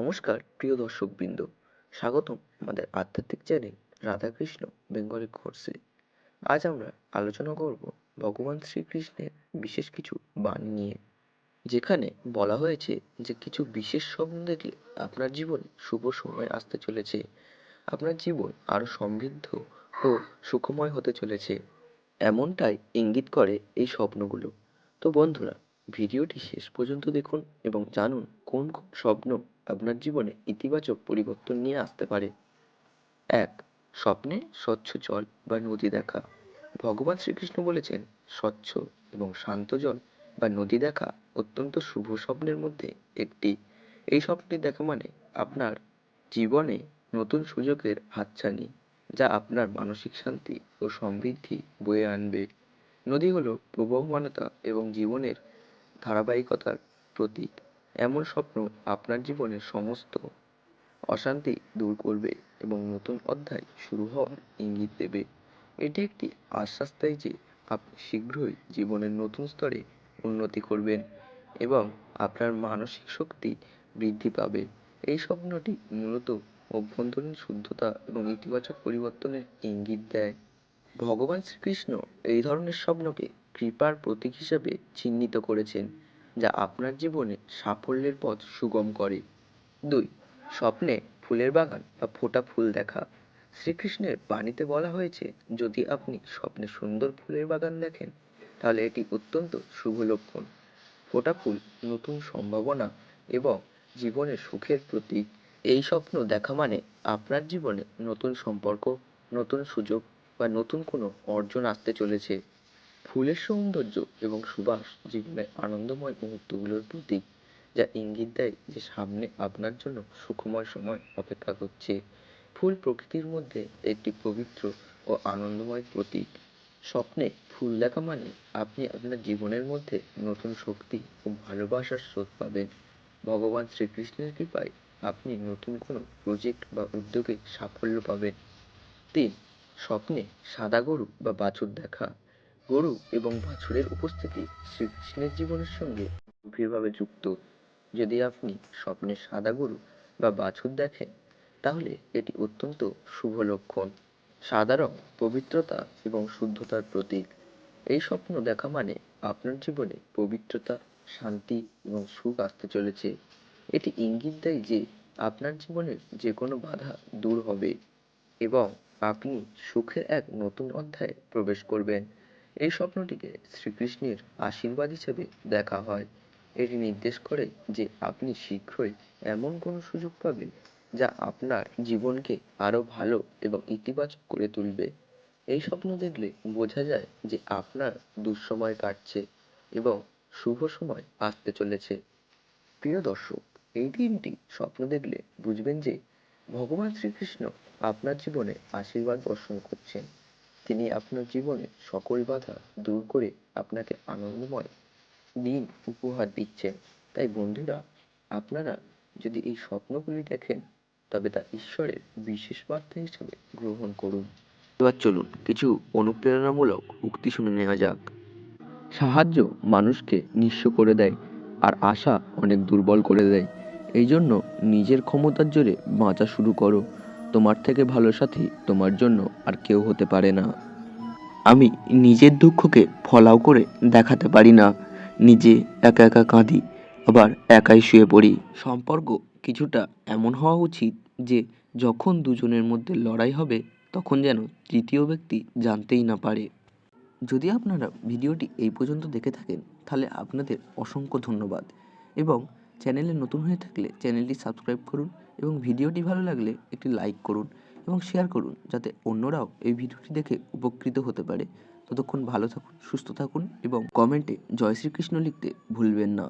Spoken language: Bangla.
নমস্কার, প্রিয় দর্শকবৃন্দ। স্বাগতম আমাদের আধ্যাত্মিক চ্যানেল রাধাকৃষ্ণ বেঙ্গলি কোর্সে আজ আমরা আলোচনা করব ভগবান শ্রীকৃষ্ণের বিশেষ কিছু বাণী নিয়ে, যেখানে বলা হয়েছে যে কিছু বিশেষ স্বপ্ন দেখলে আপনার জীবনে শুভ সময় আসতে চলেছে? আপনার জীবন আরও সমৃদ্ধ ও সুখময় হতে চলেছে। এমনটাই ইঙ্গিত করে এই স্বপ্নগুলো। তো বন্ধুরা, ভিডিওটি শেষ পর্যন্ত দেখুন এবং জানুন কোন কোন স্বপ্ন আপনার জীবনে ইতিবাচক পরিবর্তন নিয়ে আসতে পারে। এক, স্বপ্নে স্বচ্ছ জল বা নদী দেখা। ভগবান শ্রীকৃষ্ণ বলেছেন, স্বচ্ছ এবং শান্ত জল বা নদী দেখা অত্যন্ত শুভ স্বপ্নের মধ্যে একটি। এই স্বপ্নটি দেখা মানে আপনার জীবনে নতুন সুযোগের হাতছানি, যা আপনার মানসিক শান্তি ও সমৃদ্ধি বয়ে আনবে। নদী হলো প্রবহমানতা এবং জীবনের ধারাবাহিকতার প্রতীক। এমন স্বপ্ন আপনার জীবনের সমস্ত অশান্তি দূর করবে এবং নতুন অধ্যায় শুরু হওয়ার ইঙ্গিত দেবে। এটি একটি আশ্বাস দেয় যে আপনি শীঘ্রই জীবনের নতুন স্তরে উন্নতি করবেন এবং আপনার মানসিক শক্তি বৃদ্ধি পাবে। এই স্বপ্নটি মূলত অভ্যন্তরীণ শুদ্ধতা এবং ইতিবাচক পরিবর্তনের ইঙ্গিত দেয়। ভগবান শ্রীকৃষ্ণ এই ধরনের স্বপ্নকে কৃপার প্রতীক হিসেবে চিহ্নিত করেছেন। যা আপনার জীবনে সাফল্যের পথ সুগম করে। দুই, স্বপ্নে ফুলের বাগান বা ফোটা ফুল দেখা। শ্রীকৃষ্ণের বাণীতে বলা হয়েছে, যদি আপনি স্বপ্নে সুন্দর ফুলের বাগান দেখেন, তাহলে এটি অত্যন্ত শুভ লক্ষণ। ফোটা ফুল নতুন সম্ভাবনা এবং জীবনের সুখের প্রতীক। এই স্বপ্ন দেখা মানে আপনার জীবনে নতুন সম্পর্ক, নতুন সুযোগ বা নতুন কোনো অর্জন আসতে চলেছে। ফুলের সৌন্দর্য এবং সুবাস জীবনের আনন্দময় মুহূর্তগুলোর প্রতীক যা ইঙ্গিত দেয় যে সামনে আপনার জন্য সুখময় সময় অপেক্ষা করছে। ফুল প্রকৃতির মধ্যে একটি পবিত্র ও আনন্দময় প্রতীক। স্বপ্নে ফুল দেখা মানে আপনি আপনার জীবনের মধ্যে নতুন শক্তি ও ভালোবাসার স্রোত পাবেন। ভগবান শ্রীকৃষ্ণের কৃপায় আপনি নতুন কোনো প্রজেক্ট বা উদ্যোগে সাফল্য পাবেন। তিন, স্বপ্নে সাদা গরু বা বাছুর দেখা। গরু এবং বাছুরের উপস্থিতি শ্রীকৃষ্ণের জীবনের সঙ্গে গভীরভাবে যুক্ত। যদি আপনি স্বপ্নে সাদা গরু বা বাছুর দেখেন, তাহলে এটি অত্যন্ত শুভ লক্ষণ। সাদা রং, পবিত্রতা এবং শুদ্ধতার প্রতীক। এই স্বপ্ন দেখা মানে আপনার জীবনে পবিত্রতা, শান্তি এবং সুখ আসতে চলেছে। এটি ইঙ্গিত দেয় যে আপনার জীবনের যে কোনো বাধা দূর হবে এবং আপনি সুখের এক নতুন অধ্যায়ে প্রবেশ করবেন। এই স্বপ্নটিকে শ্রীকৃষ্ণের আশীর্বাদ হিসেবে দেখা হয়। এটি নির্দেশ করে যে আপনি শীঘ্রই এমন কোনো সুযোগ পাবেন যা আপনার জীবনকে আরও ভালো এবং ইতিবাচক করে তুলবে। এই স্বপ্ন দেখলে বোঝা যায় যে আপনার দুঃসময় কাটছে এবং শুভ সময় আসতে চলেছে। প্রিয় দর্শক, এই দিনটি স্বপ্ন দেখলে বুঝবেন যে ভগবান শ্রীকৃষ্ণ আপনার জীবনে আশীর্বাদ বর্ষণ করছেন। তিনি আপনার জীবনে সকল বাধা দূর করে আপনাকে আনন্দময় দিন উপহার দিচ্ছেন। তাই বন্ধুরা, আপনারা যদি এই স্বপ্নগুলি দেখেন, তবে তা ঈশ্বরের বিশেষ বার্তা হিসেবে গ্রহণ করুন। এবার চলুন কিছু অনুপ্রেরণামূলক উক্তি শুনে নেওয়া যাক। সাহায্য মানুষকে নিঃস্ব করে দেয় আর আশা অনেক দুর্বল করে দেয়। এই জন্য নিজের ক্ষমতার জোরে বাঁচা শুরু করো। তোমার থেকে ভালো সাথী তোমার জন্য আর কেউ হতে পারে না। আমি নিজের দুঃখকে ফলাও করে দেখাতে পারি না। নিজে একা একা কাঁদি, আবার একাই শুয়ে পড়ি। সম্পর্ক কিছুটা এমন হওয়া উচিত যে, যখন দুজনের মধ্যে লড়াই হবে, তখন যেন তৃতীয় ব্যক্তি জানতেই না পারে। যদি আপনারা ভিডিওটি এই পর্যন্ত দেখে থাকেন, তাহলে আপনাদের অসংখ্য ধন্যবাদ। এবং চ্যানেলে নতুন হয়ে থাকলে চ্যানেলটি সাবস্ক্রাইব করুন এবং ভিডিওটি ভালো লাগলে একটি লাইক করুন এবং শেয়ার করুন যাতে অন্যরাও এই ভিডিওটি দেখে উপকৃত হতে পারে। ততক্ষণ ভালো থাকুন, সুস্থ থাকুন এবং কমেন্টে জয় শ্রীকৃষ্ণ লিখতে ভুলবেন না।